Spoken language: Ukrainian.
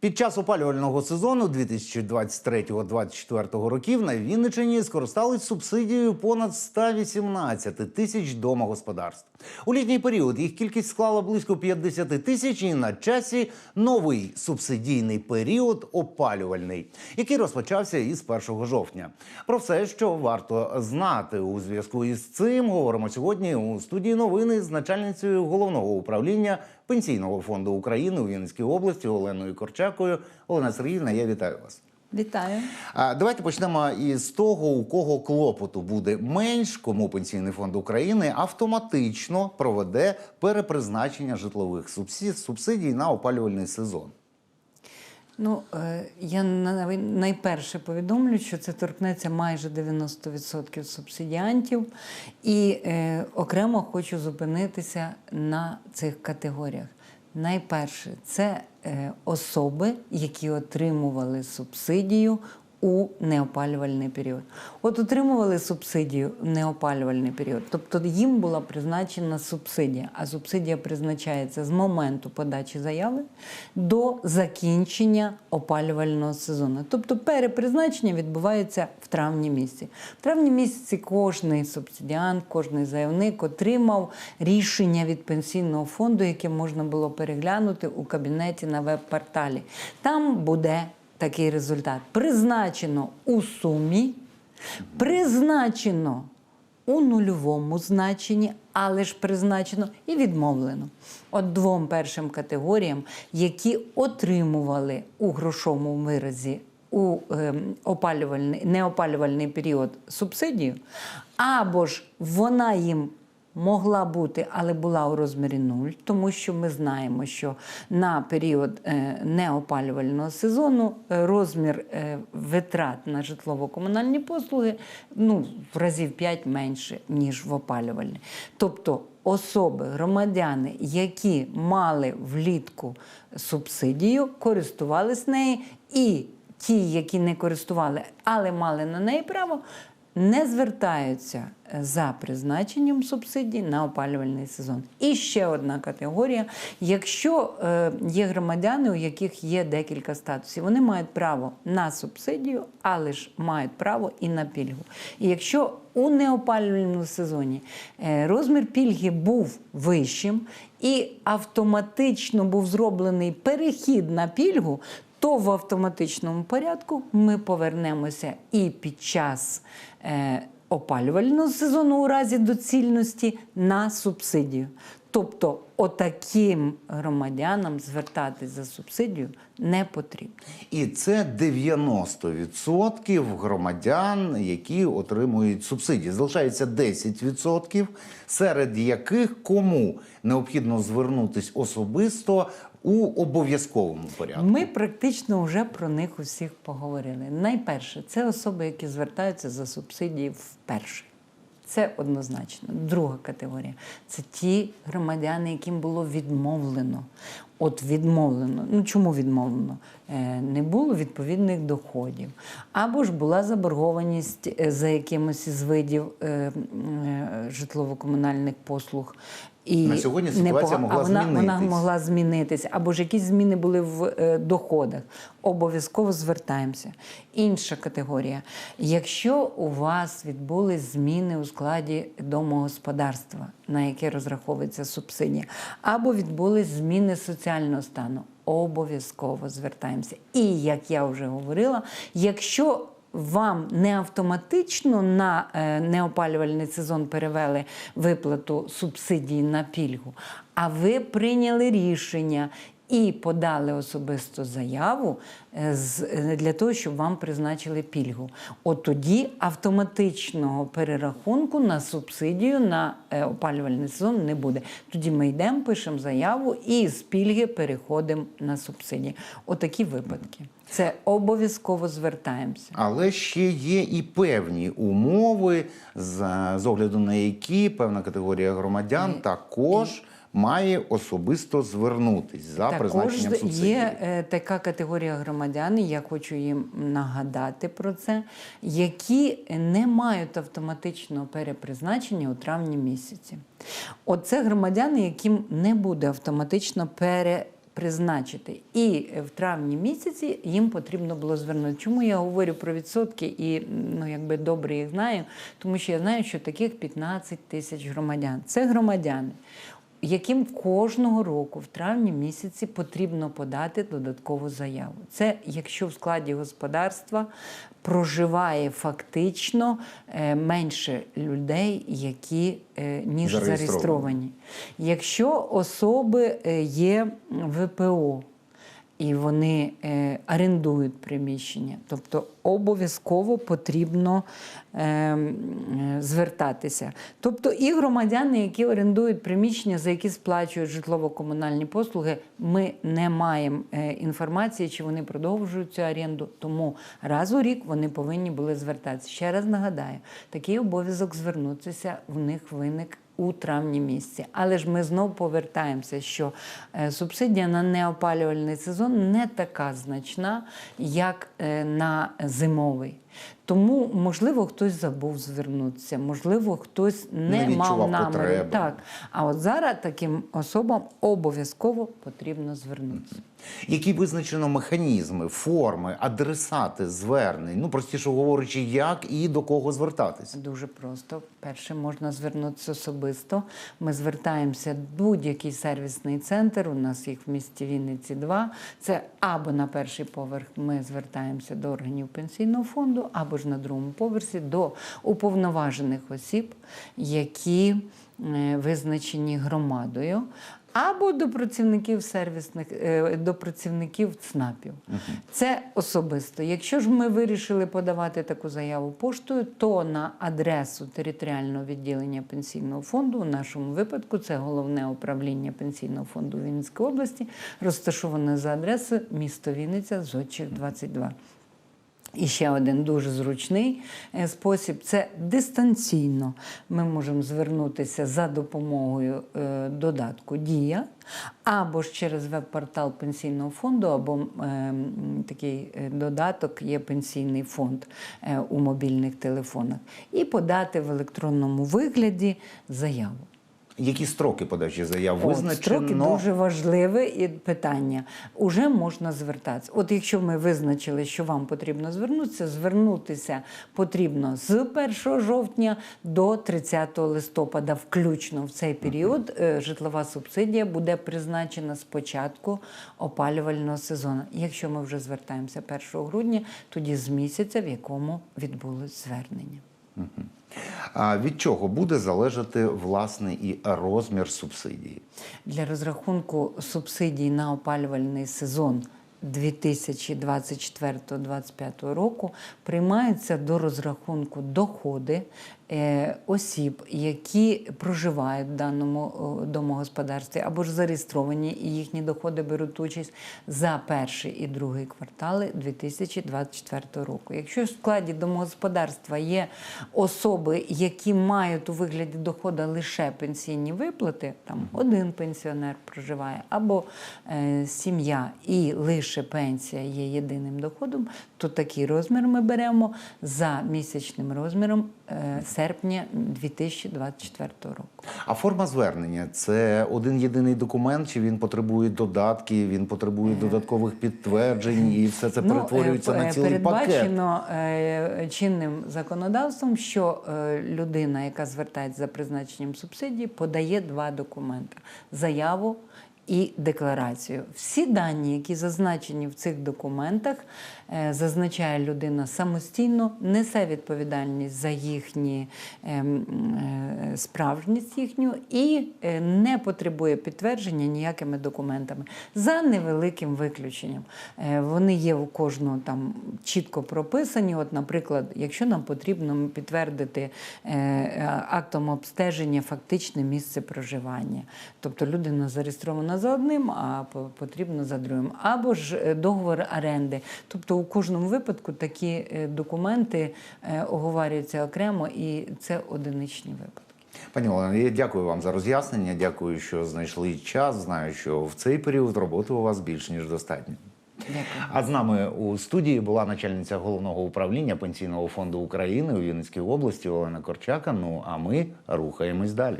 Під час опалювального сезону 2023-2024 років на Вінниччині скористались субсидією понад 118 тисяч домогосподарств. У літній період їх кількість склала близько 50 тисяч, і на часі новий субсидійний період опалювальний, який розпочався із 1 жовтня. Про все, що варто знати у зв'язку із цим, говоримо сьогодні у студії новини з начальницею головного управління Пенсійного фонду України у Вінницькій області Оленою Корчакою. Олена Сергіївна, я вітаю вас. Вітаю. А давайте почнемо із того, у кого клопоту буде менш, кому пенсійний фонд України автоматично проведе перепризначення житлових субсидій, субсидій на опалювальний сезон. Ну, е, я на- найперше повідомлю, що це торкнеться майже 90% субсидіантів, і е, окремо хочу зупинитися на цих категоріях. Найперше, це е, особи, які отримували субсидію у неопалювальний період. От отримували субсидію в неопалювальний період, тобто їм була призначена субсидія, а субсидія призначається з моменту подачі заяви до закінчення опалювального сезону. Тобто перепризначення відбувається в травні місяці. В травні місяці кожний субсидіант, кожний заявник отримав рішення від пенсійного фонду, яке можна було переглянути у кабінеті на веб-порталі. Там буде такий результат. Призначено у сумі, призначено у нульовому значенні, але ж призначено і відмовлено. От двом першим категоріям, які отримували у грошовому виразі у ем, опалювальний, неопалювальний період субсидію, або ж вона їм могла бути, але була у розмірі нуль, тому що ми знаємо, що на період е, неопалювального сезону е, розмір е, витрат на житлово-комунальні послуги ну, в разів 5 менше, ніж в опалювальний. Тобто особи, громадяни, які мали влітку субсидію, користувались нею, і ті, які не користували, але мали на неї право, не звертаються е, за призначенням субсидій на опалювальний сезон. І ще одна категорія: якщо е, є громадяни, у яких є декілька статусів, вони мають право на субсидію, але ж мають право і на пільгу. І якщо у неопалювальному сезоні е, розмір пільги був вищим і автоматично був зроблений перехід на пільгу, то в автоматичному порядку ми повернемося і під час е, опалювального сезону у разі доцільності на субсидію. Тобто, отаким громадянам звертатись за субсидію не потрібно. І це 90% громадян, які отримують субсидії. Залишається 10%, серед яких кому необхідно звернутись особисто у обов'язковому порядку. Ми практично вже про них усіх поговорили. Найперше, це особи, які звертаються за субсидії вперше. Це однозначно. Друга категорія це ті громадяни, яким було відмовлено. От відмовлено. Ну чому відмовлено? Е, не було відповідних доходів, або ж була заборгованість е, за якимось із видів е, житлово-комунальних послуг. І На сьогодні ситуація могла а вона, Вона могла змінитися, або ж якісь зміни були в е, доходах. Обов'язково звертаємося. Інша категорія. Якщо у вас відбулись зміни у складі домогосподарства, на яке розраховується субсидія, або відбулись зміни соціального стану, обов'язково звертаємося. І як я вже говорила, якщо вам не автоматично на е, неопалювальний сезон перевели виплату субсидії на пільгу, а ви прийняли рішення і подали особисто заяву е, е, для того, щоб вам призначили пільгу. От тоді автоматичного перерахунку на субсидію на е, опалювальний сезон не буде. Тоді ми йдемо, пишемо заяву і з пільги переходимо на субсидії. Отакі випадки. Це обов'язково звертаємося. Але ще є і певні умови, з, з огляду на які певна категорія громадян також має особисто звернутись за Також призначенням субсидії. є е, така категорія громадян, я хочу їм нагадати про це, які не мають автоматичного перепризначення у травні місяці. Оце громадяни, яким не буде автоматично призначити. І в травні місяці їм потрібно було звернути. Чому я говорю про відсотки і ну, якби добре їх знаю? Тому що я знаю, що таких 15 тисяч громадян. Це громадяни. Яким кожного року в травні місяці потрібно подати додаткову заяву. Це якщо в складі господарства проживає фактично е, менше людей, які е, ніж Зареєстровані. зареєстровані. Якщо особи е, є ВПО і вони орендують приміщення, тобто обов'язково потрібно е, е, звертатися. Тобто і громадяни, які орендують приміщення, за які сплачують житлово-комунальні послуги, ми не маємо е, інформації, чи вони продовжують цю оренду. Тому раз у рік вони повинні були звертатися. Ще раз нагадаю, такий обов'язок звернутися в них виник у травні місяці. Але ж ми знов повертаємося, що е, субсидія на неопалювальний сезон не така значна, як на зимовий. Тому, можливо, хтось забув звернутися, можливо, хтось не, Не мав наміру. Так. А от зараз таким особам обов'язково потрібно звернутися. Які визначено механізми, форми, адресати звернень? Ну простіше говорячи, як і до кого звертатися? Дуже просто. Перше можна звернутися особисто. Ми звертаємося в будь-який сервісний центр. У нас їх в місті Вінниці два. Це або на перший поверх ми звертаємося до органів пенсійного фонду, або ж на другому поверсі до уповноважених осіб, які е, визначені громадою. Або до працівників сервісних, е, до працівників ЦНАПів. Це особисто. Якщо ж ми вирішили подавати таку заяву поштою, то на адресу територіального відділення пенсійного фонду, у нашому випадку, це головне управління пенсійного фонду Вінницької області, розташоване за адресою місто Вінниця, Зодчих 22. І ще один дуже зручний е, спосіб це дистанційно. Ми можемо звернутися за допомогою е, додатку Дія або ж через веб-портал пенсійного фонду, або е, такий додаток є пенсійний фонд у мобільних телефонах, і подати в електронному вигляді заяву. Які строки подачі заяв От. Строки дуже важливе і питання. Уже можна звертатися. От якщо ми визначили, що вам потрібно звернутися, звернутися потрібно з 1 жовтня до 30 листопада, включно в цей період е, житлова субсидія буде призначена з початку опалювального сезону. Якщо ми вже звертаємося 1 грудня, тоді з місяця, в якому відбулось звернення. А від чого буде залежати власне і розмір субсидії? Для розрахунку субсидій на опалювальний сезон 2024-2025 року приймаються до розрахунку доходи осіб, які проживають в даному домогосподарстві або ж зареєстровані, і їхні доходи беруть участь за перший і другий квартали 2024 року. Якщо в складі домогосподарства є особи, які мають у вигляді доходу лише пенсійні виплати, там один пенсіонер проживає, або е, сім'я і лише пенсія є єдиним доходом, то такий розмір ми беремо за місячним розміром е, серпня 2024 року. А форма звернення це один єдиний документ, чи він потребує додатків, він потребує додаткових підтверджень, і все це перетворюється е, на е, цілий пакет. передбачено е, чинним законодавством, що е, людина, яка звертається за призначенням субсидії, подає два документи: заяву. І декларацію. Всі дані, які зазначені в цих документах, е, зазначає людина самостійно, несе відповідальність за їхні ем, е, справжність їхню і е, не потребує підтвердження ніякими документами за невеликим виключенням. Вони є у кожного там чітко прописані. От, наприклад, якщо нам потрібно підтвердити актом обстеження фактичне місце проживання, тобто людина зареєстрована за одним, а потрібно за другим, або ж е, договор оренди. Тобто у кожному випадку такі е, документи е, оговарюються окремо, і це одиничні випадки. Пані Олена, я дякую вам за роз'яснення. Дякую, що знайшли час. Знаю, що в цей період роботи у вас більш ніж достатньо. Дякую. А з нами у студії була начальниця головного управління пенсійного фонду України у Вінницькій області Олена Корчака. Ну а ми рухаємось далі.